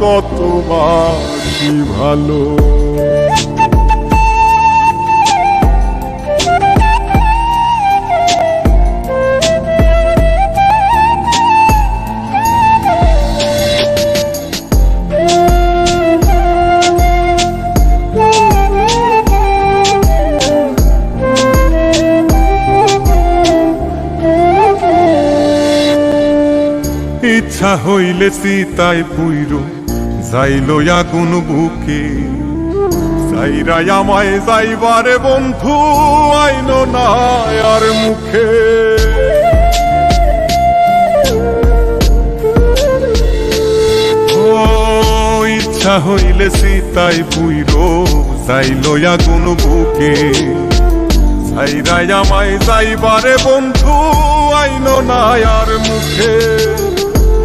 কত বাসি ভালো। ইচ্ছা হইলে সীতায় পুইর, যাইল আগুন বুকে। সাইরাই আমায় যাইবারে বন্ধু, আইন না আর মুখে। ইচ্ছা হইলে সীতায় পুইর, যাইল আগুন বুকে। সাইরাই আমায় যাইবারে বন্ধু, আইন না আর মুখে।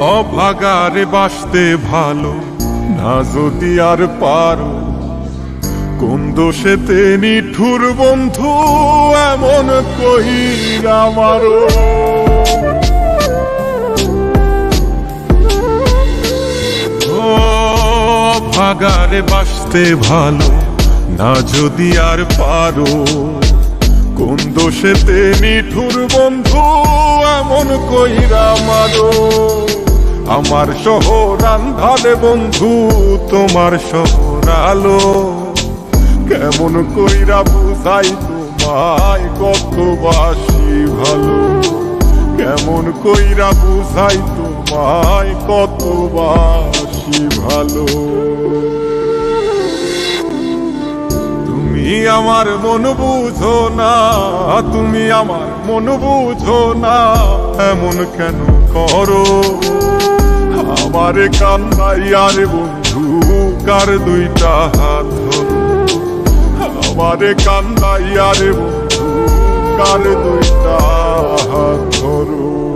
অভাগারে বাসতে ভালো, না যদি আর পারো। কোন দোষেতে নিঠুর বন্ধু, এমন কহিরা মারো ও ভাগারে বাসতে ভালো, না যদি আর পারো। কোন দোষেতে নিঠুর বন্ধু, এমন কইরা মারো আমার শহর আন্ধারে বন্ধু, তোমার শহর আলো। কেমন কইরা বুঝাই তোমায় কত বাসি ভালো। কেমন কইরা বুঝাই তোমায় কত বাসি ভালো। তুমি আমার মন বুঝো না, তুমি আমার মন বুঝো না, এমন কেন করো? আমার কান্নাই আর বন্ধু, কার দুইটা হাত আমার কান্নাই আর বন্ধু, কার দুইটা হাত ধরো